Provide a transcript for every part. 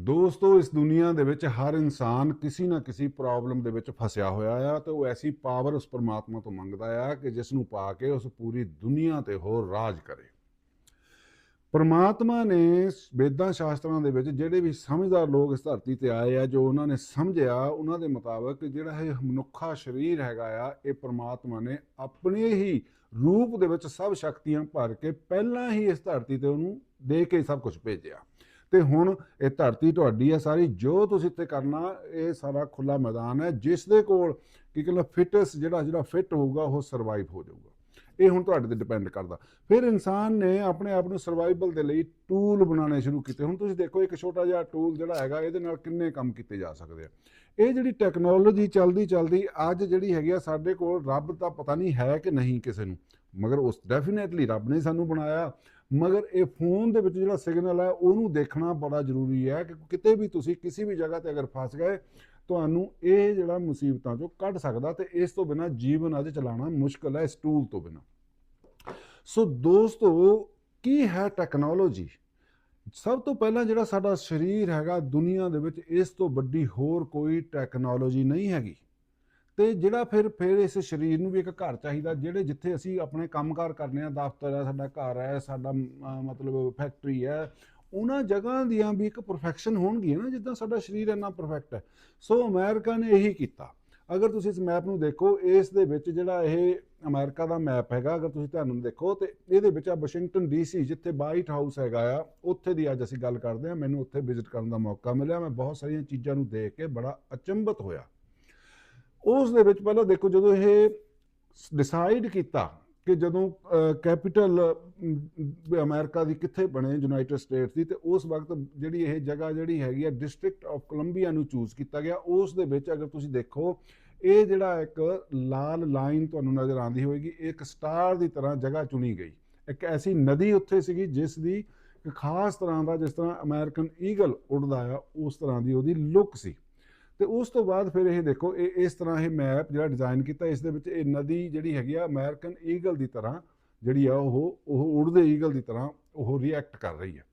ਦੋਸਤੋ, ਇਸ ਦੁਨੀਆ ਦੇ ਵਿੱਚ ਹਰ ਇਨਸਾਨ ਕਿਸੇ ਨਾ ਕਿਸੇ ਪ੍ਰੋਬਲਮ ਦੇ ਵਿੱਚ ਫਸਿਆ ਹੋਇਆ ਆ ਤੇ ਉਹ ਐਸੀ ਪਾਵਰ ਉਸ ਪਰਮਾਤਮਾ ਤੋਂ ਮੰਗਦਾ ਆ ਕਿ ਜਿਸ ਨੂੰ ਪਾ ਕੇ ਉਸ ਪੂਰੀ ਦੁਨੀਆ ਤੇ ਹੋਰ ਰਾਜ ਕਰੇ। ਪਰਮਾਤਮਾ ਨੇ ਵੇਦਾਂ ਸ਼ਾਸਤਰਾਂ ਦੇ ਵਿੱਚ ਜਿਹੜੇ ਵੀ ਸਮਝਦਾਰ ਲੋਕ ਇਸ ਧਰਤੀ ਤੇ ਆਏ ਆ, ਜੋ ਉਹਨਾਂ ਨੇ ਸਮਝਿਆ, ਉਹਨਾਂ ਦੇ ਮੁਤਾਬਕ ਜਿਹੜਾ ਇਹ ਮਨੁੱਖਾ ਸਰੀਰ ਹੈਗਾ ਆ, ਇਹ ਪਰਮਾਤਮਾ ਨੇ ਆਪਣੇ ਹੀ ਰੂਪ ਦੇ ਵਿੱਚ ਸਭ ਸ਼ਕਤੀਆਂ ਭਰ ਕੇ ਪਹਿਲਾਂ ਹੀ ਇਸ ਧਰਤੀ ਤੇ ਉਹਨੂੰ ਦੇ ਕੇ ਸਭ ਕੁਝ ਭੇਜਿਆ। ਤੇ ਹੁਣ ਇਹ ਧਰਤੀ ਤੁਹਾਡੀ ਹੈ ਸਾਰੀ, ਜੋ ਤੁਸੀਂ ਇੱਥੇ ਕਰਨਾ, ਇਹ ਸਾਰਾ ਖੁੱਲਾ ਮੈਦਾਨ ਹੈ, ਜਿਸ ਦੇ ਕੋਲ ਕੀ ਕਹਿੰਦਾ ਫਿਟਨੈਸ ਜਿਹੜਾ ਜਿਹੜਾ ਫਿੱਟ ਹੋਊਗਾ, ਉਹ ਸਰਵਾਈਵ ਹੋ ਜਾਊਗਾ। ਇਹ ਹੁਣ ਤੁਹਾਡੇ ਤੇ ਡਿਪੈਂਡ ਕਰਦਾ। ਫਿਰ ਇਨਸਾਨ ਨੇ ਆਪਣੇ ਆਪ ਨੂੰ ਸਰਵਾਈਵਲ ਦੇ ਲਈ ਟੂਲ ਬਣਾਉਣੇ ਸ਼ੁਰੂ ਕੀਤੇ। ਹੁਣ ਤੁਸੀਂ ਦੇਖੋ, ਇੱਕ ਛੋਟਾ ਜਿਹਾ ਟੂਲ ਜਿਹੜਾ ਹੈਗਾ, ਇਹਦੇ ਨਾਲ ਕਿੰਨੇ ਕੰਮ ਕੀਤੇ ਜਾ ਸਕਦੇ ਆ। ਇਹ ਜਿਹੜੀ ਟੈਕਨੋਲੋਜੀ ਚੱਲਦੀ ਚੱਲਦੀ ਅੱਜ ਜਿਹੜੀ ਹੈਗੀ ਆ, ਸਾਡੇ ਕੋਲ ਰੱਬ ਦਾ ਪਤਾ ਨਹੀਂ ਹੈ ਕਿ ਨਹੀਂ ਕਿਸੇ ਨੂੰ, ਮਗਰ ਉਸ ਡੈਫੀਨੇਟਲੀ ਰੱਬ ਨੇ ਸਾਨੂੰ ਬਣਾਇਆ। ਮਗਰ ਇਹ ਫੋਨ ਦੇ ਵਿੱਚ ਜਿਹੜਾ ਸਿਗਨਲ ਹੈ, ਉਹਨੂੰ ਦੇਖਣਾ ਬੜਾ ਜ਼ਰੂਰੀ ਹੈ ਕਿ ਕਿਤੇ ਵੀ ਤੁਸੀਂ ਕਿਸੇ ਵੀ ਜਗ੍ਹਾ ਤੇ ਅਗਰ ਫਸ ਗਏ, ਤੁਹਾਨੂੰ ਇਹ ਜਿਹੜਾ ਮੁਸੀਬਤਾਂ ਚੋਂ ਕੱਢ ਸਕਦਾ ਤੇ ਇਸ ਤੋਂ ਬਿਨਾ ਜੀਵਨ ਅੱਜ ਚਲਾਉਣਾ ਮੁਸ਼ਕਲ ਹੈ ਇਸ ਟੂਲ ਤੋਂ ਬਿਨਾ। ਸੋ ਦੋਸਤੋ, ਕੀ ਹੈ ਟੈਕਨੋਲੋਜੀ ਸਭ ਤੋਂ ਪਹਿਲਾਂ ਜਿਹੜਾ ਸਾਡਾ ਸਰੀਰ ਹੈਗਾ ਦੁਨੀਆ ਦੇ ਵਿੱਚ, ਇਸ ਤੋਂ ਵੱਡੀ ਹੋਰ ਕੋਈ ਟੈਕਨੋਲੋਜੀ ਨਹੀਂ ਹੈਗੀ। ਤੇ ਜਿਹੜਾ ਫਿਰ ਫਿਰ ਇਸ ਸਰੀਰ ਨੂੰ ਵੀ ਇੱਕ ਘਰ ਚਾਹੀਦਾ, ਜਿਹੜੇ ਜਿੱਥੇ ਅਸੀਂ ਆਪਣੇ ਕੰਮਕਾਰ ਕਰਨੇ ਆ, ਦਫ਼ਤਰ ਹੈ, ਸਾਡਾ ਘਰ ਹੈ, ਸਾਡਾ ਮਤਲਬ ਫੈਕਟਰੀ ਹੈ, ਉਹਨਾਂ ਜਗ੍ਹਾ ਦੀਆਂ ਵੀ ਇੱਕ ਪਰਫੈਕਸ਼ਨ ਹੋਣਗੀਆਂ ਨਾ, ਜਿੱਦਾਂ ਸਾਡਾ ਸਰੀਰ ਇੰਨਾ ਪਰਫੈਕਟ ਹੈ। ਸੋ ਅਮਰੀਕਾ ਨੇ ਇਹੀ ਕੀਤਾ। ਅਗਰ ਤੁਸੀਂ ਇਸ ਮੈਪ ਨੂੰ ਦੇਖੋ, ਇਸ ਦੇ ਵਿੱਚ ਜਿਹੜਾ ਇਹ ਅਮਰੀਕਾ ਦਾ ਮੈਪ ਹੈਗਾ, ਅਗਰ ਤੁਸੀਂ ਤੁਹਾਨੂੰ ਦੇਖੋ, ਤੇ ਇਹਦੇ ਵਿੱਚ ਆ ਵਾਸ਼ਿੰਗਟਨ ਡੀਸੀ, ਜਿੱਥੇ ਵਾਈਟ ਹਾਊਸ ਹੈਗਾ ਆ, ਉੱਥੇ ਦੀ ਅੱਜ ਅਸੀਂ ਗੱਲ ਕਰਦੇ ਹਾਂ, ਮੈਨੂੰ ਉੱਥੇ ਵਿਜ਼ਿਟ ਕਰਨ ਦਾ ਮੌਕਾ ਮਿਲਿਆ, ਮੈਂ ਬਹੁਤ ਸਾਰੀਆਂ ਚੀਜ਼ਾਂ ਨੂੰ ਦੇਖ ਕੇ ਬੜਾ ਅਚੰਭਿਤ ਹੋਇਆ। ਉਸ ਦੇ ਵਿੱਚ ਪਹਿਲਾਂ ਦੇਖੋ ਜਦੋਂ ਇਹ ਡਿਸਾਈਡ ਕੀਤਾ ਕਿ ਜਦੋਂ ਕੈਪੀਟਲ ਅਮਰੀਕਾ ਦੀ ਕਿੱਥੇ ਬਣੇ ਯੂਨਾਈਟਿਡ ਸਟੇਟਸ ਦੀ, ਤੇ ਉਸ ਵਕਤ ਜਿਹੜੀ ਇਹ ਜਗ੍ਹਾ ਜਿਹੜੀ ਹੈਗੀ ਆ ਡਿਸਟ੍ਰਿਕਟ ਆਫ ਕੋਲੰਬੀਆ ਨੂੰ ਚੂਜ਼ ਕੀਤਾ ਗਿਆ, ਉਸ ਦੇ ਵਿੱਚ ਅਗਰ ਤੁਸੀਂ ਦੇਖੋ, ਇਹ ਜਿਹੜਾ ਇੱਕ ਲਾਲ ਲਾਈਨ ਤੁਹਾਨੂੰ ਨਜ਼ਰ ਆਉਂਦੀ ਹੋਏਗੀ, ਇਹ ਇੱਕ ਸਟਾਰ ਦੀ ਤਰ੍ਹਾਂ ਜਗ੍ਹਾ ਚੁਣੀ ਗਈ। ਇੱਕ ਐਸੀ ਨਦੀ ਉੱਥੇ ਸੀਗੀ ਜਿਸ ਦੀ ਇੱਕ ਖਾਸ ਤਰ੍ਹਾਂ ਦਾ ਜਿਸ ਤਰ੍ਹਾਂ ਅਮਰੀਕਨ ਈਗਲ ਉੱਡਦਾ ਆ, ਉਸ ਤਰ੍ਹਾਂ ਦੀ ਉਹਦੀ ਲੁੱਕ ਸੀ। ਤੇ ਉਸ ਤੋਂ ਬਾਅਦ ਫਿਰ ਇਹ ਦੇਖੋ, ਇਹ, ਇਸ ਤਰ੍ਹਾਂ ਇਹ ਮੈਪ ਜਿਹੜਾ ਡਿਜ਼ਾਈਨ ਕੀਤਾ, ਇਸ ਦੇ ਵਿੱਚ ਇਹ ਨਦੀ ਜਿਹੜੀ ਹੈਗੀ ਆ ਅਮਰੀਕਨ ਈਗਲ ਦੀ ਤਰ੍ਹਾਂ ਜਿਹੜੀ ਆ, ਉਹ ਉਹ ਉੜਦੇ ਈਗਲ ਦੀ ਤਰ੍ਹਾਂ ਉਹ ਰਿਐਕਟ ਕਰ ਰਹੀ ਹੈ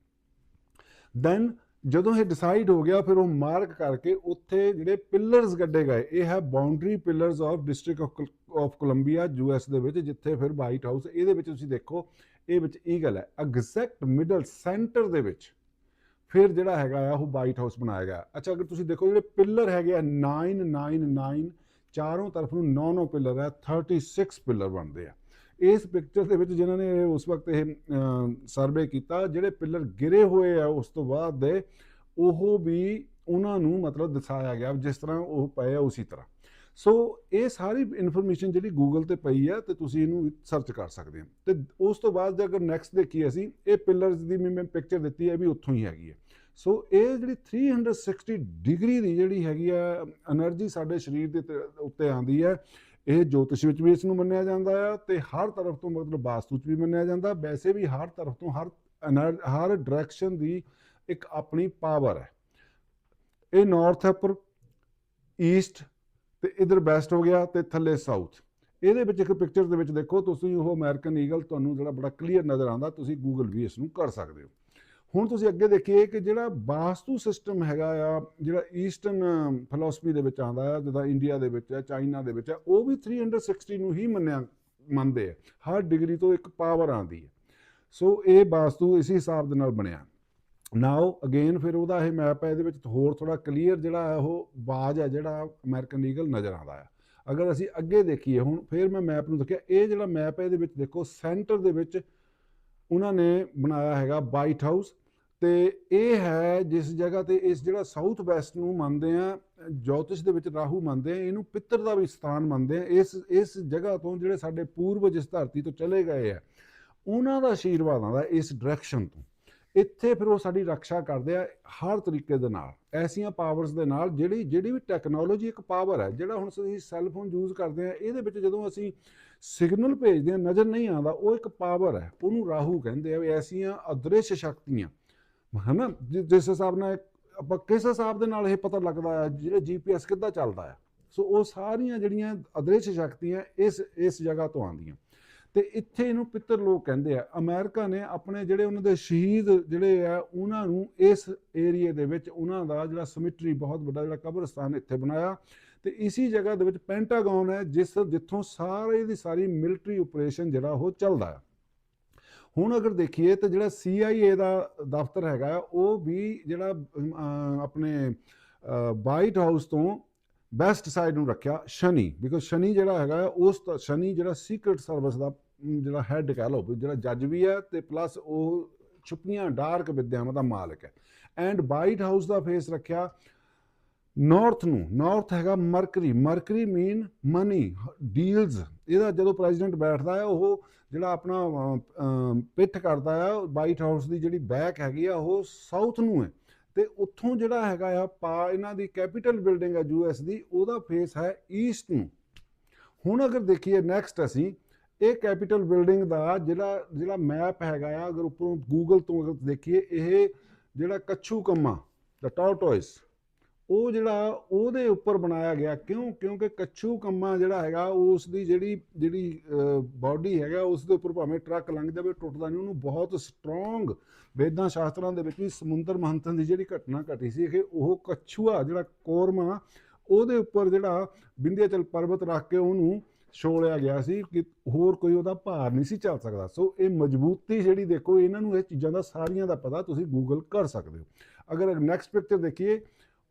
ਦੈਨ ਜਦੋਂ ਇਹ ਡਿਸਾਈਡ ਹੋ ਗਿਆ, ਫਿਰ ਉਹ ਮਾਰਕ ਕਰਕੇ ਉੱਥੇ ਜਿਹੜੇ ਪਿਲਰਸ ਗੱਡੇ ਗਏ, ਇਹ ਹੈ boundary pillars of District of Columbia U US ਦੇ ਵਿੱਚ, ਜਿੱਥੇ ਫਿਰ ਵਾਈਟ ਹਾਊਸ ਇਹਦੇ ਵਿੱਚ ਤੁਸੀਂ ਦੇਖੋ, ਇਹ ਵਿੱਚ ਈਗਲ ਹੈ। ਐਗਜ਼ੈਕਟ ਮਿਡਲ ਸੈਂਟਰ ਦੇ ਵਿੱਚ ਫਿਰ ਜਿਹੜਾ ਹੈਗਾ ਆ, ਉਹ ਵਾਈਟ ਹਾਊਸ ਬਣਾਇਆ ਗਿਆ। ਅੱਛਾ, ਅਗਰ ਤੁਸੀਂ ਦੇਖੋ, ਜਿਹੜੇ ਪਿੱਲਰ ਹੈਗੇ ਆ 999 ਚਾਰੋਂ ਤਰਫ ਨੂੰ 9-9 ਪਿੱਲਰ ਹੈ 36 ਪਿੱਲਰ ਬਣਦੇ ਆ। ਇਸ ਪਿਕਚਰ ਦੇ ਵਿੱਚ ਜਿਨ੍ਹਾਂ ਨੇ ਉਸ ਵਕਤ ਇਹ ਸਰਵੇ ਕੀਤਾ, ਜਿਹੜੇ ਪਿੱਲਰ ਗਿਰੇ ਹੋਏ ਆ, ਉਸ ਤੋਂ ਬਾਅਦ ਦੇ, ਉਹ ਵੀ ਉਹਨਾਂ ਨੂੰ ਮਤਲਬ ਦਿਖਾਇਆ ਗਿਆ, ਜਿਸ ਤਰ੍ਹਾਂ ਉਹ ਪਏ ਆ ਉਸੇ ਤਰ੍ਹਾਂ। ਸੋ ਇਹ ਸਾਰੀ ਇਨਫੋਰਮੇਸ਼ਨ ਜਿਹੜੀ ਗੂਗਲ ਤੇ ਪਈ ਆ ਤੇ ਤੁਸੀਂ ਇਹਨੂੰ ਸਰਚ ਕਰ ਸਕਦੇ ਹੋ। ਤੇ ਉਸ ਤੋਂ ਬਾਅਦ ਜੇ ਅਗਰ ਨੈਕਸਟ ਦੇਖੀਏ ਅਸੀਂ, ਇਹ ਪਿਲਰਸ ਦੀ ਮੈਂ ਪਿਕਚਰ ਦਿੱਤੀ ਹੈ ਵੀ ਉੱਥੋਂ ਹੀ ਹੈਗੀ ਹੈ ਸੋ ਇਹ ਜਿਹੜੀ 360 ਡਿਗਰੀ ਦੀ ਜਿਹੜੀ ਹੈਗੀ ਆ એનર્ਜੀ ਸਾਡੇ ਸਰੀਰ ਦੇ ਉੱਤੇ ਆਉਂਦੀ ਹੈ ਇਹ ਜੋਤਿਸ਼ ਵਿੱਚ ਵੀ ਇਸ ਨੂੰ ਮੰਨਿਆ ਜਾਂਦਾ ਆ ਤੇ ਹਰ ਤਰਫ ਤੋਂ ਮਤਲਬ ਵਾਸਤੂ 'ਚ ਵੀ ਮੰਨਿਆ ਜਾਂਦਾ। ਵੈਸੇ ਵੀ ਹਰ ਤਰਫ ਤੋਂ ਹਰ ਹਰ ਡਾਇਰੈਕਸ਼ਨ ਦੀ ਇੱਕ ਆਪਣੀ ਪਾਵਰ ਹੈ ਇਹ ਨਾਰਥ ਅਪਰ ਈਸਟ ਤੇ ਇਧਰ ਵੈਸਟ ਹੋ ਗਿਆ ਤੇ ਥੱਲੇ ਸਾਊਥ ਇਹਦੇ ਵਿੱਚ ਇੱਕ ਪਿਕਚਰ ਦੇ ਵਿੱਚ ਦੇਖੋ, ਤੁਸੀਂ ਉਹ ਅਮਰੀਕਨ ਈਗਲ ਤੁਹਾਨੂੰ ਜਿਹੜਾ ਬੜਾ ਕਲੀਅਰ ਨਜ਼ਰ ਆਉਂਦਾ, ਤੁਸੀਂ ਗੂਗਲ ਵੀ ਇਸ ਨੂੰ ਕਰ ਸਕਦੇ ਹੋ। ਹੁਣ ਤੁਸੀਂ ਅੱਗੇ ਦੇਖੀਏ ਕਿ ਜਿਹੜਾ ਵਾਸਤੂ ਸਿਸਟਮ ਹੈਗਾ ਆ, ਜਿਹੜਾ ਈਸਟਰਨ ਫਿਲਾਸਫੀ ਦੇ ਵਿੱਚ ਆਉਂਦਾ ਆ, ਜਿੱਦਾਂ ਇੰਡੀਆ ਦੇ ਵਿੱਚ ਆ ਚਾਈਨਾ ਦੇ ਵਿੱਚ ਆ, ਉਹ ਵੀ 360 ਨੂੰ ਹੀ ਮੰਨਿਆ, ਮੰਨਦੇ ਆ। ਹਰ ਡਿਗਰੀ ਤੋਂ ਇੱਕ ਪਾਵਰ ਆਉਂਦੀ ਹੈ ਸੋ ਇਹ ਵਾਸਤੂ ਇਸੇ ਹਿਸਾਬ ਦੇ ਨਾਲ ਬਣਿਆ। ਨਾਓ ਅਗੇਨ ਫਿਰ ਉਹਦਾ ਇਹ ਮੈਪ ਹੈ, ਇਹਦੇ ਵਿੱਚ ਹੋਰ ਥੋੜਾ ਕਲੀਅਰ ਜਿਹੜਾ ਹੈ, ਉਹ ਬਾਜ ਹੈ, ਜਿਹੜਾ ਅਮਰੀਕਨ ਈਗਲ ਨਜ਼ਰ ਆਉਂਦਾ ਆ ਅਗਰ ਅਸੀਂ ਅੱਗੇ ਦੇਖੀਏ ਹੁਣ, ਫਿਰ ਮੈਂ ਮੈਪ ਨੂੰ ਦੇਖਿਆ, ਇਹ ਜਿਹੜਾ ਮੈਪ ਹੈ, ਇਹਦੇ ਵਿੱਚ ਦੇਖੋ ਸੈਂਟਰ ਦੇ ਵਿੱਚ ਉਹਨਾਂ ਨੇ ਬਣਾਇਆ ਹੈਗਾ ਵਾਈਟ ਹਾਊਸ ਤੇ ਇਹ ਹੈ ਜਿਸ ਜਗ੍ਹਾ ਤੇ ਇਸ ਜਿਹੜਾ ਸਾਊਥ ਵੈਸਟ ਨੂੰ ਮੰਨਦੇ ਆ, ਜੋਤਿਸ਼ ਦੇ ਵਿੱਚ ਰਾਹੂ ਮੰਨਦੇ ਆ, ਇਹਨੂੰ ਪਿੱਤਰ ਦਾ ਵੀ ਸਥਾਨ ਮੰਨਦੇ ਆ, ਇਸ ਇਸ ਜਗ੍ਹਾ ਤੋਂ ਜਿਹੜੇ ਸਾਡੇ ਪੂਰਵਜ ਇਸ ਧਰਤੀ ਤੋਂ ਚਲੇ ਗਏ ਆ, ਉਹਨਾਂ ਦਾ ਆਸ਼ੀਰਵਾਦ ਆਉਂਦਾ ਇਸ ਡਾਇਰੈਕਸ਼ਨ ਤੋਂ। ਇੱਥੇ ਫਿਰ ਉਹ ਸਾਡੀ ਰੱਖਿਆ ਕਰਦੇ ਆ ਹਰ ਤਰੀਕੇ ਦੇ ਨਾਲ, ਐਸੀਆਂ ਪਾਵਰਸ ਦੇ ਨਾਲ ਜਿਹੜੀ ਜਿਹੜੀ ਵੀ ਟੈਕਨੋਲੋਜੀ ਇੱਕ ਪਾਵਰ ਹੈ, ਜਿਹੜਾ ਹੁਣ ਅਸੀਂ ਸੈੱਲ ਫੋਨ ਯੂਜ਼ ਕਰਦੇ ਆ ਇਹਦੇ ਵਿੱਚ ਜਦੋਂ ਅਸੀਂ ਸਿਗਨਲ ਭੇਜਦੇ ਆ ਨਜ਼ਰ ਨਹੀਂ ਆਉਂਦਾ, ਉਹ ਇੱਕ ਪਾਵਰ ਹੈ, ਉਹਨੂੰ ਰਾਹੂ ਕਹਿੰਦੇ ਆ ਵੀ ਐਸੀਆਂ ਅਦ੍ਰਿਸ਼ ਸ਼ਕਤੀਆਂ, ਹਨਾ? ਜਿ- ਜਿਸ ਹਿਸਾਬ ਨਾਲ ਆਪਾਂ ਕਿਸ ਹਿਸਾਬ ਦੇ ਨਾਲ ਇਹ ਪਤਾ ਲੱਗਦਾ ਹੈ ਜਿਹੜਾ ਜੀਪੀਐਸ ਕਿੱਦਾਂ ਚੱਲਦਾ ਹੈ ਸੋ ਉਹ ਸਾਰੀਆਂ ਜਿਹੜੀਆਂ ਅਦ੍ਰਿਸ਼ ਸ਼ਕਤੀਆਂ ਇਸ ਇਸ ਜਗ੍ਹਾ ਤੋਂ ਆਉਂਦੀਆਂ। ਤੇ ਇੱਥੇ ਇਹਨੂੰ ਪਿੱਤਰ ਲੋਕ ਕਹਿੰਦੇ ਆ। ਅਮਰੀਕਾ ਨੇ ਆਪਣੇ ਜਿਹੜੇ ਉਹਨਾਂ ਦੇ ਸ਼ਹੀਦ ਜਿਹੜੇ ਆ, ਉਹਨਾਂ ਨੂੰ ਇਸ ਏਰੀਏ ਦੇ ਵਿੱਚ ਉਹਨਾਂ ਦਾ ਜਿਹੜਾ ਸਿਮਟਰੀ ਬਹੁਤ ਵੱਡਾ ਜਿਹੜਾ ਕਬਰਸਤਾਨ ਇੱਥੇ ਬਣਾਇਆ। ਤੇ ਇਸੀ ਜਗ੍ਹਾ ਦੇ ਵਿੱਚ ਪੈਂਟਾਗਨ ਹੈ, ਜਿਸ ਜਿੱਥੋਂ ਸਾਰੇ ਦੀ ਸਾਰੀ ਮਿਲਟਰੀ ਆਪਰੇਸ਼ਨ ਜਿਹੜਾ ਉਹ ਚੱਲਦਾ ਹੈ। ਹੁਣ ਅਗਰ ਦੇਖੀਏ ਤਾਂ ਜਿਹੜਾ CIA ਦਾ ਦਫ਼ਤਰ ਹੈਗਾ, ਉਹ ਵੀ ਜਿਹੜਾ ਆਪਣੇ ਵਾਈਟ ਹਾਊਸ ਤੋਂ ਬੈਸਟ ਸਾਈਡ ਨੂੰ ਰੱਖਿਆ ਸ਼ਨੀ ਬਿਕੋਜ਼ ਸ਼ਨੀ ਜਿਹੜਾ ਹੈਗਾ ਉਸ ਸ਼ਨੀ ਜਿਹੜਾ ਸੀਕ੍ਰੀਟ ਸਰਵਿਸ ਦਾ ਜਿਹੜਾ ਹੈੱਡ ਕਹਿ ਲਓ, ਵੀ ਜਿਹੜਾ ਜੱਜ ਵੀ ਹੈ ਤੇ ਪਲੱਸ ਉਹ ਛੁਪੀਆਂ ਡਾਰਕ ਵਿਦਿਆਵਾਂ ਦਾ ਮਾਲਕ ਹੈ। ਐਂਡ ਵਾਈਟ ਹਾਊਸ ਦਾ ਫੇਸ ਰੱਖਿਆ ਨਾਰਥ ਨੂੰ ਨਾਰਥ ਹੈਗਾ mercury mercury mean money deals ਇਹਦਾ ਜਦੋਂ ਪ੍ਰੈਜ਼ੀਡੈਂਟ ਬੈਠਦਾ ਹੈ, ਉਹ ਜਿਹੜਾ ਆਪਣਾ ਪਿੱਠ ਕਰਦਾ ਹੈ ਵਾਈਟ ਹਾਊਸ ਦੀ ਜਿਹੜੀ ਬੈਕ ਹੈਗੀ ਆ, ਉਹ ਸਾਊਥ ਨੂੰ ਹੈ। ਤੇ ਉੱਥੋਂ ਜਿਹੜਾ ਹੈਗਾ ਆ ਪਾ ਇਹਨਾਂ ਦੀ ਕੈਪੀਟਲ ਬਿਲਡਿੰਗ ਹੈ ਯੂਐਸ ਦੀ, ਉਹਦਾ ਫੇਸ ਹੈ ਈਸਟ ਨੂੰ। ਹੁਣ ਅਗਰ ਦੇਖੀਏ ਨੈਕਸਟ ਅਸੀਂ, ਇਹ ਕੈਪੀਟਲ ਬਿਲਡਿੰਗ ਦਾ ਜਿਹੜਾ ਜਿਹੜਾ ਮੈਪ ਹੈਗਾ ਆ, ਅਗਰ ਉੱਪਰੋਂ ਗੂਗਲ ਤੋਂ ਅਗਰ ਦੇਖੀਏ, ਇਹ ਜਿਹੜਾ ਕੱਛੂ ਕੰਮਾ ਦਾ ਟਾਰਟੋਇਸ ਉਹ ਜਿਹੜਾ ਉਹਦੇ ਉੱਪਰ ਬਣਾਇਆ ਗਿਆ, ਕਿਉਂ? ਕਿਉਂਕਿ ਕੱਛੂ ਕੰਮਾ ਜਿਹੜਾ ਹੈਗਾ ਉਸ ਦੀ ਜਿਹੜੀ ਜਿਹੜੀ ਬਾਡੀ ਹੈਗਾ ਉਸ ਦੇ ਉੱਪਰ ਭਾਵੇਂ ਟਰੱਕ ਲੰਘ ਜਾਵੇ, ਟੁੱਟਦਾ ਨਹੀਂ, ਉਹਨੂੰ ਬਹੁਤ ਸਟਰੋਂਗ ਵੇਦਾਂ ਸ਼ਾਸਤਰਾਂ ਦੇ ਵਿੱਚ ਵੀ ਸਮੁੰਦਰ ਮੰਥਨ ਦੀ ਜਿਹੜੀ ਘਟਨਾ ਘਟੀ ਸੀ ਕਿ ਉਹ ਕੱਛੂਆ ਜਿਹੜਾ ਕੋਰਮਾ, ਉਹਦੇ ਉੱਪਰ ਜਿਹੜਾ ਬਿੰਦਿਆਚਲ ਪਰਬਤ ਰੱਖ ਕੇ ਉਹਨੂੰ ਛੋਲਿਆ ਗਿਆ ਸੀ ਕਿ ਹੋਰ ਕੋਈ ਉਹਦਾ ਭਾਰ ਨਹੀਂ ਸੀ ਚੱਲ ਸਕਦਾ। ਸੋ ਇਹ ਮਜ਼ਬੂਤੀ ਜਿਹੜੀ ਦੇਖੋ, ਇਹਨਾਂ ਨੂੰ ਇਹ ਚੀਜ਼ਾਂ ਦਾ ਸਾਰੀਆਂ ਦਾ ਪਤਾ ਤੁਸੀਂ ਗੂਗਲ ਕਰ ਸਕਦੇ ਹੋ। ਅਗਰ ਨੈਕਸਟ ਪਿਕਚਰ ਦੇਖੀਏ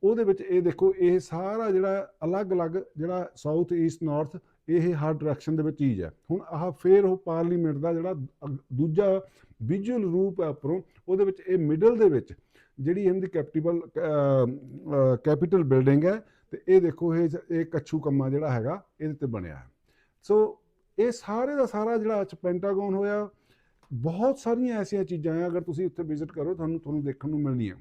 ਉਹਦੇ ਵਿੱਚ ਇਹ ਦੇਖੋ, ਇਹ ਸਾਰਾ ਜਿਹੜਾ ਅਲੱਗ-ਅਲੱਗ ਜਿਹੜਾ ਸਾਊਥ ਈਸਟ ਨਾਰਥ ਇਹ ਹਰ ਡਾਇਰੈਕਸ਼ਨ ਦੇ ਵਿੱਚ ਚੀਜ਼ ਹੈ। ਹੁਣ ਆਹ ਫੇਰ ਉਹ ਪਾਰਲੀਮੈਂਟ ਦਾ ਜਿਹੜਾ ਅਗ- ਦੂਜਾ ਵਿਜ਼ੂਅਲ ਰੂਪ ਹੈ ਉੱਪਰੋਂ, ਉਹਦੇ ਵਿੱਚ ਇਹ ਮਿਡਲ ਦੇ ਵਿੱਚ ਜਿਹੜੀ ਇਹਦੀ ਕੈਪੀਟਲ ਕੈਪੀਟਲ ਬਿਲਡਿੰਗ ਹੈ ਤੇ ਇਹ ਦੇਖੋ, ਇਹ ਇਹ ਕੱਛੂ ਕੰਮਾ ਜਿਹੜਾ ਹੈਗਾ, ਇਹਦੇ ਤੇ ਬਣਿਆ ਹੈ। ਸੋ ਇਹ ਸਾਰੇ ਦਾ ਸਾਰਾ ਜਿਹੜਾ ਅੱਜ ਪੈਂਟਾਗਨ ਹੋਇਆ, ਬਹੁਤ ਸਾਰੀਆਂ ਐਸੀਆਂ ਚੀਜ਼ਾਂ ਆ, ਅਗਰ ਤੁਸੀਂ ਉੱਥੇ ਵਿਜ਼ਿਟ ਕਰੋ, ਤੁਹਾਨੂੰ ਤੁਹਾਨੂੰ ਦੇਖਣ ਨੂੰ ਮਿਲਣੀਆਂ।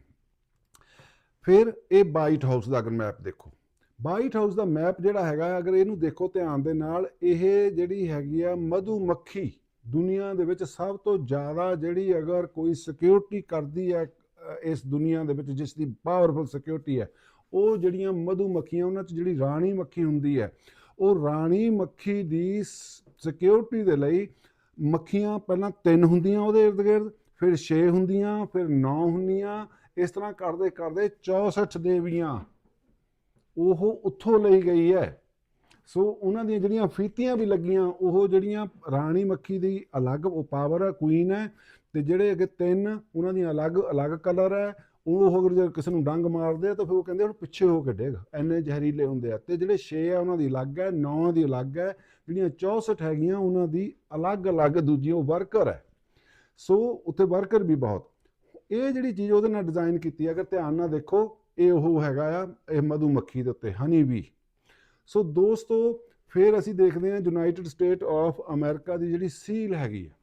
ਫਿਰ ਇਹ ਵਾਈਟ ਹਾਊਸ ਦਾ ਅਗਰ ਮੈਪ ਦੇਖੋ। ਵਾਈਟ ਹਾਊਸ ਦਾ ਮੈਪ ਜਿਹੜਾ ਹੈਗਾ, ਅਗਰ ਇਹਨੂੰ ਦੇਖੋ ਧਿਆਨ ਦੇ ਨਾਲ, ਇਹ ਜਿਹੜੀ ਹੈਗੀ ਆ ਮਧੂ ਮੱਖੀ ਦੁਨੀਆ ਦੇ ਵਿੱਚ ਸਭ ਤੋਂ ਜ਼ਿਆਦਾ ਜਿਹੜੀ ਅਗਰ ਕੋਈ ਸਿਕਿਉਰਿਟੀ ਕਰਦੀ ਹੈ ਇਸ ਦੁਨੀਆ ਦੇ ਵਿੱਚ ਜਿਸ ਦੀ ਪਾਵਰਫੁਲ ਸਿਕਿਉਰਿਟੀ ਹੈ, ਉਹ ਜਿਹੜੀਆਂ ਮਧੂ ਮੱਖੀਆਂ ਉਹਨਾਂ 'ਚ ਜਿਹੜੀ ਰਾਣੀ ਮੱਖੀ ਹੁੰਦੀ ਹੈ, ਉਹ ਰਾਣੀ ਮੱਖੀ ਦੀ ਸਿਕਿਉਰਿਟੀ ਦੇ ਲਈ ਮੱਖੀਆਂ ਪਹਿਲਾਂ ਤਿੰਨ ਹੁੰਦੀਆਂ ਉਹਦੇ ਇਰਦ ਗਿਰਦ ਫਿਰ 6 ਹੁੰਦੀਆਂ, ਫਿਰ 9 ਹੁੰਦੀਆਂ ਇਸ ਤਰ੍ਹਾਂ ਕਰਦੇ ਕਰਦੇ 64 ਦੇਵੀਆਂ ਉਹ ਉੱਥੋਂ ਲਈ ਗਈ ਹੈ। ਸੋ ਉਹਨਾਂ ਦੀਆਂ ਜਿਹੜੀਆਂ ਫੀਤੀਆਂ ਵੀ ਲੱਗੀਆਂ, ਉਹ ਜਿਹੜੀਆਂ ਰਾਣੀ ਮੱਖੀ ਦੀ ਅਲੱਗ ਉਹ ਪਾਵਰ ਹੈ ਕੁਈਨ ਹੈ, ਤੇ ਜਿਹੜੇ ਅੱਗੇ ਤਿੰਨ ਉਹਨਾਂ ਦੀਆਂ ਅਲੱਗ ਅਲੱਗ ਕਲਰ ਹੈ, ਉਹ ਅਗਰ ਜੇ ਕਿਸੇ ਨੂੰ ਡੰਗ ਮਾਰਦੇ ਆ, ਤਾਂ ਫਿਰ ਉਹ ਕਹਿੰਦੇ ਹੁਣ ਪਿੱਛੇ ਹੋ ਕੇ ਡੇਗ। ਐਨੇ ਜ਼ਹਿਰੀਲੇ ਹੁੰਦੇ ਆ। ਤੇ ਜਿਹੜੇ 6 ਆ, ਉਹਨਾਂ ਦੀ ਅਲੱਗ ਹੈ 9 ਦੀ ਅਲੱਗ ਹੈ, ਜਿਹੜੀਆਂ 64 ਹੈਗੀਆਂ, ਉਹਨਾਂ ਦੀ ਅਲੱਗ-ਅਲੱਗ ਦੂਜੀਆਂ ਵਰਕਰ ਹੈ। ਸੋ ਉੱਥੇ ਵਰਕਰ ਵੀ ਬਹੁਤ। ਇਹ ਜਿਹੜੀ ਚੀਜ਼ ਉਹਦੇ ਨਾਲ ਡਿਜ਼ਾਈਨ ਕੀਤੀ ਹੈ, ਅਗਰ ਧਿਆਨ ਨਾਲ ਦੇਖੋ, ਇਹ ਉਹ ਹੈਗਾ ਆ, ਇਹ ਮਧੂਮੱਖੀ ਦੇ ਉੱਤੇ ਹਨੀ ਵੀ ਸੋ ਦੋਸਤੋ, ਫਿਰ ਅਸੀਂ ਦੇਖਦੇ ਹਾਂ ਯੂਨਾਈਟਿਡ ਸਟੇਟ ਆਫ ਅਮਰੀਕਾ ਦੀ ਜਿਹੜੀ ਸੀਲ ਹੈਗੀ ਆ।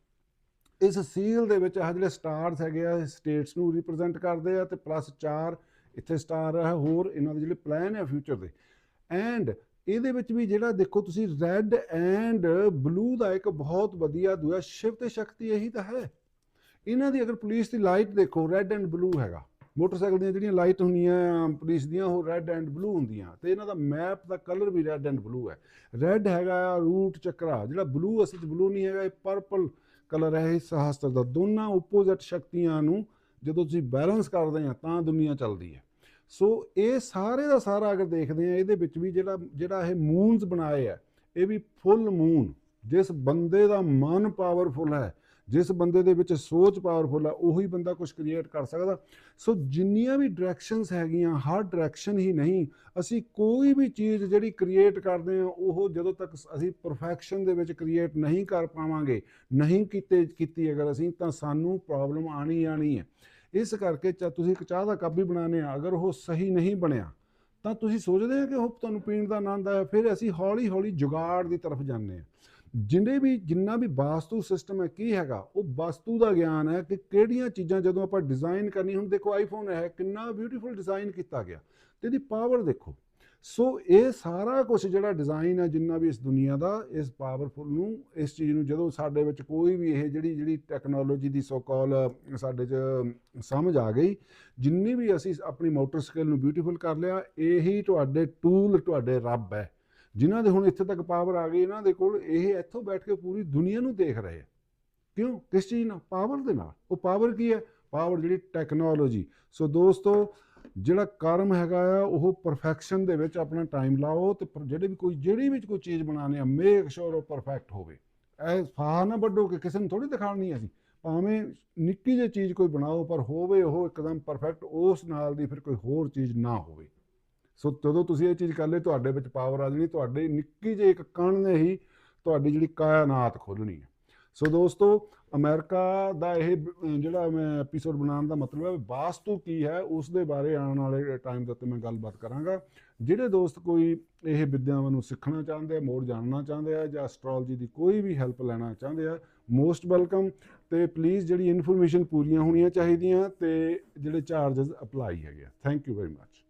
ਇਸ ਸੀਲ ਦੇ ਵਿੱਚ ਆਹ ਜਿਹੜੇ ਸਟਾਰਸ ਹੈਗੇ ਆ ਸਟੇਟਸ ਨੂੰ ਰਿਪਰੈਜ਼ੈਂਟ ਕਰਦੇ ਆ ਤੇ ਪਲੱਸ 4 ਇੱਥੇ ਸਟਾਰ ਹੈ ਹੋਰ ਇਹਨਾਂ ਦੇ ਜਿਹੜੇ ਪਲਾਨ ਹੈ ਫਿਊਚਰ ਦੇ। ਐਂਡ ਇਹਦੇ ਵਿੱਚ ਵੀ ਜਿਹੜਾ ਦੇਖੋ ਤੁਸੀਂ ਰੈੱਡ ਐਂਡ ਬਲੂ ਦਾ ਇੱਕ ਬਹੁਤ ਵਧੀਆ ਦੂਆ, ਸ਼ਿਵ ਤੇ ਸ਼ਕਤੀ ਇਹੀ ਤਾਂ ਹੈ। ਇਹਨਾਂ ਦੀ ਅਗਰ ਪੁਲਿਸ ਦੀ ਲਾਈਟ ਦੇਖੋ ਰੈੱਡ ਐਂਡ ਬਲੂ ਹੈਗਾ। ਮੋਟਰਸਾਈਕਲ ਦੀਆਂ ਜਿਹੜੀਆਂ ਲਾਈਟ ਹੁੰਦੀਆਂ ਪੁਲਿਸ ਦੀਆਂ, ਉਹ ਰੈੱਡ ਐਂਡ ਬਲੂ ਹੁੰਦੀਆਂ। ਤੇ ਇਹਨਾਂ ਦਾ ਮੈਪ ਦਾ ਕਲਰ ਵੀ ਰੈੱਡ ਐਂਡ ਬਲੂ ਹੈ। ਰੈੱਡ ਹੈਗਾ ਆ ਰੂਟ ਚੱਕਰਾ, ਜਿਹੜਾ ਬਲੂ ਅਸਲ 'ਚ ਬਲੂ ਨਹੀਂ ਹੈਗਾ, ਇਹ ਪਰਪਲ ਕਲਰ ਹੈ, ਇਹ ਸਹਸਤਰ ਦਾ। ਦੋਨਾਂ ਆਪੋਜ਼ਿਟ ਸ਼ਕਤੀਆਂ ਨੂੰ ਜਦੋਂ ਤੁਸੀਂ ਬੈਲੈਂਸ ਕਰਦੇ ਆ, ਤਾਂ ਦੁਨੀਆ ਚੱਲਦੀ ਹੈ। ਸੋ ਇਹ ਸਾਰੇ ਦਾ ਸਾਰਾ ਅਗਰ ਦੇਖਦੇ ਆ, ਇਹਦੇ ਵਿੱਚ ਵੀ ਜਿਹੜਾ ਜਿਹੜਾ ਇਹ ਮੂਨਸ ਬਣਾਏ ਆ, ਇਹ ਵੀ ਫੁੱਲ ਮੂਨ ਜਿਸ ਬੰਦੇ ਦਾ ਮਨ ਪਾਵਰਫੁਲ ਹੈ ਜਿਸ ਬੰਦੇ ਦੇ ਵਿੱਚ ਸੋਚ ਪਾਵਰਫੁਲ ਆ, ਉਹੀ ਬੰਦਾ ਕੁਝ ਕ੍ਰੀਏਟ ਕਰ ਸਕਦਾ। ਸੋ ਜਿੰਨੀਆਂ ਵੀ ਡਾਇਰੈਕਸ਼ਨਸ ਹੈਗੀਆਂ, ਹਰ ਡਾਇਰੈਕਸ਼ਨ ਹੀ ਨਹੀਂ, ਅਸੀਂ ਕੋਈ ਵੀ ਚੀਜ਼ ਜਿਹੜੀ ਕ੍ਰੀਏਟ ਕਰਦੇ ਆ ਉਹ ਜਦੋਂ ਤੱਕ ਅਸੀਂ ਪਰਫੈਕਸ਼ਨ ਦੇ ਵਿੱਚ ਕ੍ਰੀਏਟ ਨਹੀਂ ਕਰ ਪਾਵਾਂਗੇ, ਨਹੀਂ ਕੀਤੇ, ਕੀਤੀ ਅਗਰ ਅਸੀਂ, ਤਾਂ ਸਾਨੂੰ ਪ੍ਰੋਬਲਮ ਆਣੀ ਆਣੀ ਹੈ। ਇਸ ਕਰਕੇ ਚਾ, ਤੁਸੀਂ ਇੱਕ ਚਾਹ ਦਾ ਕੱਪ ਵੀ ਬਣਾਉਂਦੇ ਆ ਅਗਰ ਉਹ ਸਹੀ ਨਹੀਂ ਬਣਿਆ, ਤਾਂ ਤੁਸੀਂ ਸੋਚਦੇ ਆ ਕਿ ਉਹ ਤੁਹਾਨੂੰ ਪੀਣ ਦਾ ਆਨੰਦ ਆਇਆ, ਫਿਰ ਅਸੀਂ ਹੌਲੀ ਹੌਲੀ ਜੁਗਾੜ ਦੀ ਤਰਫ ਜਾਂਦੇ ਆ ਜਿੰਨੇ ਵੀ, ਜਿੰਨਾ ਵੀ ਵਾਸਤੂ ਸਿਸਟਮ ਹੈ, ਕੀ ਹੈਗਾ? ਉਹ ਵਾਸਤੂ ਦਾ ਗਿਆਨ ਹੈ ਕਿ ਕਿਹੜੀਆਂ ਚੀਜ਼ਾਂ ਜਦੋਂ ਆਪਾਂ ਡਿਜ਼ਾਈਨ ਕਰਨੀ, ਹੁਣ ਦੇਖੋ ਆਈਫੋਨ ਹੈ, ਕਿੰਨਾ ਬਿਊਟੀਫੁਲ ਡਿਜ਼ਾਈਨ ਕੀਤਾ ਗਿਆ। ਤੇ ਇਹਦੀ ਪਾਵਰ ਦੇਖੋ। ਸੋ ਇਹ ਸਾਰਾ ਕੁਝ ਜਿਹੜਾ ਡਿਜ਼ਾਈਨ ਹੈ, ਜਿੰਨਾ ਵੀ ਇਸ ਦੁਨੀਆ ਦਾ, ਇਸ ਪਾਵਰਫੁਲ ਨੂੰ, ਇਸ ਚੀਜ਼ ਨੂੰ ਜਦੋਂ ਸਾਡੇ ਵਿੱਚ ਕੋਈ ਵੀ ਇਹ ਜਿਹੜੀ ਜਿਹੜੀ ਟੈਕਨੋਲੋਜੀ ਦੀ ਸੋ ਕਾਲ ਸਾਡੇ 'ਚ ਸਮਝ ਆ ਗਈ, ਜਿੰਨੀ ਵੀ ਅਸੀਂ ਆਪਣੀ ਮੋਟਰ ਸਕਿੱਲ ਨੂੰ ਬਿਊਟੀਫੁਲ ਕਰ ਲਿਆ, ਇਹੀ ਤੁਹਾਡੇ ਟੂਲ ਤੁਹਾਡੇ ਰੱਬ ਹੈ। ਜਿਨ੍ਹਾਂ ਦੇ ਹੁਣ ਇੱਥੇ ਤੱਕ ਪਾਵਰ ਆ ਗਈ, ਇਹਨਾਂ ਦੇ ਕੋਲ ਇਹ ਇੱਥੋਂ ਬੈਠ ਕੇ ਪੂਰੀ ਦੁਨੀਆ ਨੂੰ ਦੇਖ ਰਹੇ ਆ। ਕਿਉਂ? ਕਿਸ ਚੀਜ਼ ਨਾਲ? ਪਾਵਰ ਦੇ ਨਾਲ। ਉਹ ਪਾਵਰ ਕੀ ਹੈ? ਪਾਵਰ ਜਿਹੜੀ ਟੈਕਨੋਲੋਜੀ ਸੋ ਦੋਸਤੋ, ਜਿਹੜਾ ਕਰਮ ਹੈਗਾ ਆ, ਉਹ ਪਰਫੈਕਸ਼ਨ ਦੇ ਵਿੱਚ ਆਪਣਾ ਟਾਈਮ ਲਾਓ ਤੇ ਜਿਹੜੇ ਵੀ ਕੋਈ ਜਿਹੜੀ ਵੀ ਕੋਈ ਚੀਜ਼ ਬਣਾਉਣੀ ਆ ਮੇਕ ਸ਼ੋਰ ਉਹ ਪਰਫੈਕਟ ਹੋਵੇ। ਐ ਫਾਹ ਨਾ ਵੱਡੋ ਕਿ ਕਿਸੇ ਨੂੰ ਥੋੜੀ ਦਿਖਾਉਣੀ ਅਸੀਂ। ਭਾਵੇਂ ਨਿੱਕੀ ਜਿਹੀ ਚੀਜ਼ ਕੋਈ ਬਣਾਓ, ਪਰ ਹੋਵੇ ਉਹ ਇੱਕਦਮ ਪਰਫੈਕਟ ਉਸ ਨਾਲ ਦੀ ਫਿਰ ਕੋਈ ਹੋਰ ਚੀਜ਼ ਨਾ ਹੋਵੇ। ਸੋ ਜਦੋਂ ਤੁਸੀਂ ਇਹ ਚੀਜ਼ ਕਰ ਲਈ, ਤੁਹਾਡੇ ਵਿੱਚ ਪਾਵਰ ਆ ਜਾਣੀ, ਤੁਹਾਡੇ ਨਿੱਕੀ ਜਿਹੀ ਇੱਕ ਕਣ ਨੇ ਹੀ ਤੁਹਾਡੀ ਜਿਹੜੀ ਕਾਇਨਾਤ ਖੋਲਣੀ ਹੈ। ਸੋ ਦੋਸਤੋ, ਅਮਰੀਕਾ ਦਾ ਇਹ ਜਿਹੜਾ ਮੈਂ ਐਪੀਸੋਡ ਬਣਾਉਣ ਦਾ ਮਤਲਬ ਹੈ, ਵਾਸਤੂ ਕੀ ਹੈ, ਉਸ ਦੇ ਬਾਰੇ ਆਉਣ ਵਾਲੇ ਟਾਈਮ ਦੇ ਉੱਤੇ ਮੈਂ ਗੱਲਬਾਤ ਕਰਾਂਗਾ। ਜਿਹੜੇ ਦੋਸਤ ਕੋਈ ਇਹ ਵਿਦਿਆਵਾਂ ਨੂੰ ਸਿੱਖਣਾ ਚਾਹੁੰਦੇ ਆ ਮੋਰ ਜਾਣਨਾ ਚਾਹੁੰਦੇ ਆ ਜਾਂ ਐਸਟ੍ਰੋਲੋਜੀ ਦੀ ਕੋਈ ਵੀ ਹੈਲਪ ਲੈਣਾ ਚਾਹੁੰਦੇ ਆ ਮੋਸਟ ਵੈਲਕਮ ਤੇ ਪਲੀਜ਼ ਜਿਹੜੀ ਇਨਫੋਰਮੇਸ਼ਨ ਪੂਰੀਆਂ ਹੋਣੀਆਂ ਚਾਹੀਦੀਆਂ ਤੇ ਜਿਹੜੇ ਚਾਰजेस ਅਪਲਾਈ ਹੈਗੇ ਥੈਂਕ ਯੂ ਵੈਰੀ ਮੱਚ